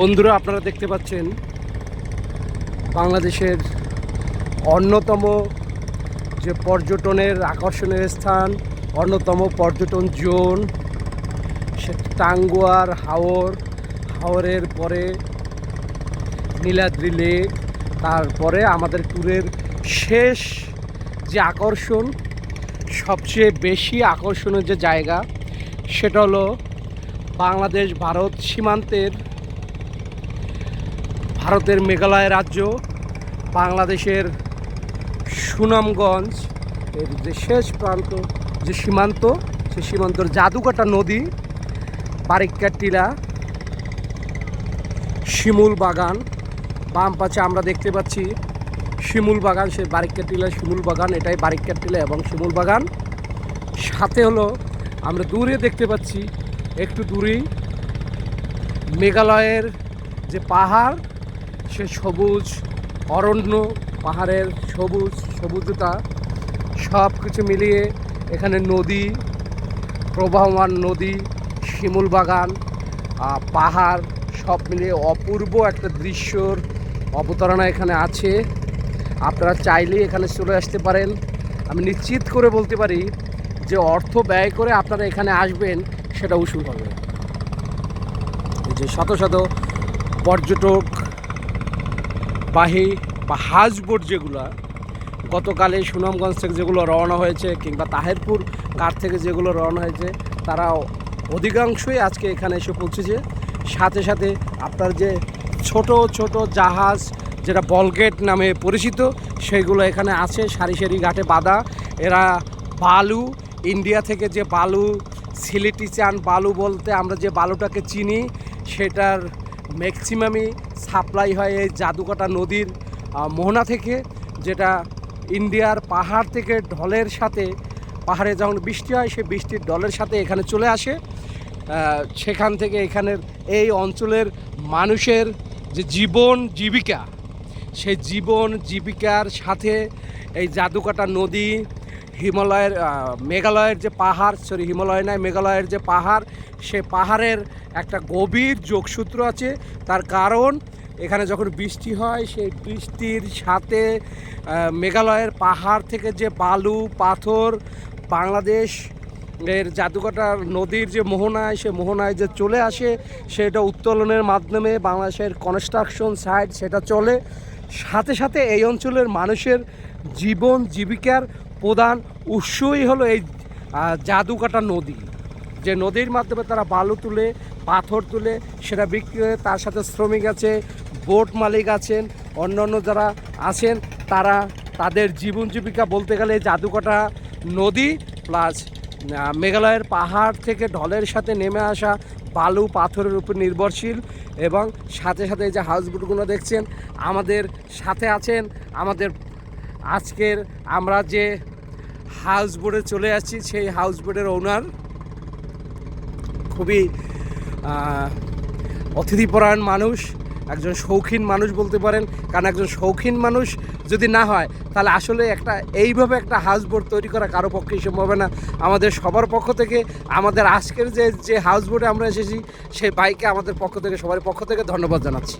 বন্ধুরা, আপনারা দেখতে পাচ্ছেন বাংলাদেশের অন্যতম যে পর্যটনের আকর্ষণের স্থান, অন্যতম পর্যটন জোন, সে টাঙ্গুয়ার হাওর, হাওরের পরে নীলাদ্রি লেক, তারপরে আমাদের ট্যুরের শেষ যে আকর্ষণ, সবচেয়ে বেশি আকর্ষণের যে জায়গা, সেটা হলো বাংলাদেশ ভারত সীমান্তের ভারতের মেঘালয় রাজ্য, বাংলাদেশের সুনামগঞ্জ, এর যে শেষ প্রান্ত, যে সীমান্ত, সে সীমান্তর জাদুকাটা নদী বারিক্কা টিলা শিমুল বাগান, বাম পাশে আমরা দেখতে পাচ্ছি শিমুল বাগান, সে বারিক্কা টিলা শিমুল বাগান, এটাই বারিক্কা টিলা এবং শিমুল বাগান। সাথে হলো আমরা দূরে দেখতে পাচ্ছি, একটু দূরেই, মেঘালয়ের যে পাহাড় সে সবুজ, অরণ্য, পাহাড়ের সবুজ, সবুজতা সব কিছু মিলিয়ে এখানে নদী, প্রবাহমান নদী, শিমুল বাগান পাহাড়, সব মিলিয়ে অপূর্ব একটা দৃশ্যর অবতারণা এখানে আছে। আপনারা চাইলেই এখানে চলে আসতে পারেন। আমি নিশ্চিত করে বলতে পারি যে অর্থ ব্যয় করে আপনারা এখানে আসবেন সেটা উসুল হবে। যে শত শত পর্যটক বাহি বা হাজ বোট যেগুলো, গতকালে সুনামগঞ্জ থেকে যেগুলো রওনা হয়েছে কিংবা তাহেরপুর কার থেকে যেগুলো রওনা হয়েছে, তারা অধিকাংশই আজকে এখানে এসে পৌঁছেছে। সাথে সাথে আপনার যে ছোট ছোট জাহাজ যেটা বলগেট নামে পরিচিত, সেগুলো এখানে আছে সারি সারি ঘাটে বাঁধা। এরা বালু, ইন্ডিয়া থেকে যে বালু, সিলিটি চান বালু বলতে আমরা যে বালুটাকে চিনি, সেটার ম্যাক্সিমামই সাপ্লাই হয় এই জাদুকাটা নদীর মোহনা থেকে, যেটা ইন্ডিয়ার পাহাড় থেকে ঢলের সাথে, পাহাড়ে যখন বৃষ্টি হয়, সেই বৃষ্টির ঢলের সাথে এখানে চলে আসে। সেখান থেকে এখানের এই অঞ্চলের মানুষের যে জীবন জীবিকা, সেই জীবন জীবিকার সাথে এই জাদুকাটা নদী হিমালয়ের মেঘালয়ের যে পাহাড় সরি হিমালয় নয়, মেঘালয়ের যে পাহাড়, সে পাহাড়ের একটা গভীর যোগসূত্র আছে। তার কারণ, এখানে যখন বৃষ্টি হয়, সেই বৃষ্টির সাথে মেঘালয়ের পাহাড় থেকে যে বালু, পাথর, বাংলাদেশ এর জাদুকাটা নদীর যে মোহনায়, সে মোহনায় যে চলে আসে, সেটা উত্তোলনের মাধ্যমে বাংলাদেশের কনস্ট্রাকশন সাইট সেটা চলে। সাথে সাথে এই অঞ্চলের মানুষের জীবন, জীবিকার প্রধান উৎসই হলো এই জাদুকাটা নদী। যে নদীর মাধ্যমে তারা বালু তুলে, পাথর তুলে সেটা বিক্রি করে, তার সাথে শ্রমিক আছে, বোট মালিক আছেন, অন্যান্য যারা আছেন, তারা তাদের জীবন জীবিকা বলতে গেলে জাদুকাটা নদী প্লাস মেঘালয়ের পাহাড় থেকে ঢলের সাথে নেমে আসা বালু পাথরের উপর নির্ভরশীল এবং সাথে সাথে যে হাউসবোটগুলো দেখছেন, আমাদের সাথে আছেন, আমাদের আজকের আমরা যে হাউস বোটে চলে আসছি, সেই হাউস বোটের ওনার খুবই অতিথিপরায়ণ মানুষ, একজন শৌখিন মানুষ বলতে পারেন। কারণ একজন শৌখিন মানুষ যদি না হয়, তাহলে আসলে একটা, এইভাবে একটা হাউস বোট তৈরি করা কারও পক্ষেই সম্ভব না। আমাদের সবার পক্ষ থেকে, আমাদের আজকের যে যে হাউস বোটে আমরা এসেছি, সেই বাইকে আমাদের পক্ষ থেকে সবার পক্ষ থেকে ধন্যবাদ জানাচ্ছি।